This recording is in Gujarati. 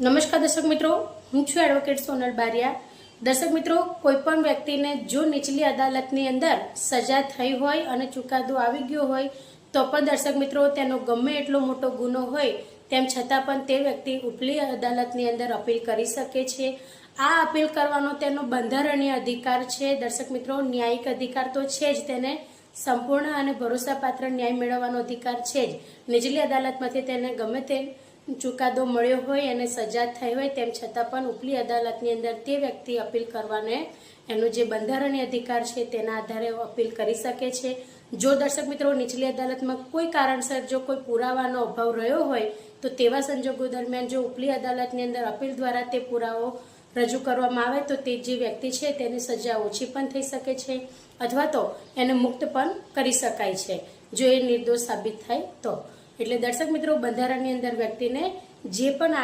નમસ્કાર દર્શક મિત્રો, હું છું એડવોકેટ સોનલ બારિયા. દર્શક મિત્રો કોઈ પણ વ્યક્તિને જો નીચલી અદાલતની અંદર સજા થઈ હોય અને ચુકાદો આવી ગયો હોય, તો પણ દર્શક મિત્રો, તેનો ગમે એટલો મોટો ગુનો હોય, તેમ છતાં પણ તે વ્યક્તિ ઉપલી અદાલતની અંદર અપીલ કરી શકે છે. આ અપીલ કરવાનો તેનો બંધારણીય અધિકાર છે. દર્શક મિત્રો, ન્યાયિક અધિકાર તો છે જ તેને. સંપૂર્ણ અને ભરોસાપાત્ર ન્યાય મેળવવાનો અધિકાર છે જ. નીચલી અદાલતમાંથી તેને ગમે તે ચુકાદો મળ્યો હોય અને સજા થઈ હોય તેમ છતાં પણ ઉપલી અદાલતની અંદર તે વ્યક્તિ અપીલ કરવાને એનો જે બંધારણીય અધિકાર છે તેના આધારે અપીલ કરી શકે છે. જો દર્શક મિત્રો નીચલી અદાલતમાં કોઈ કારણસર જો કોઈ પુરાવાનો અભાવ રહ્યો હોય તો તેવા સંજોગો દરમિયાન જો ઉપલી અદાલતની અંદર અપીલ દ્વારા તે પુરાવો રજૂ કરવામાં આવે તો તે જે વ્યક્તિ છે તેની સજા ઓછી પણ થઈ શકે છે અથવા તો એને મુક્ત પણ કરી શકાય છે. જો એ નિર્દોષ સાબિત થાય તો. એટલે દર્શક મિત્રો બંધારણની અંદર વ્યક્તિને જે પણ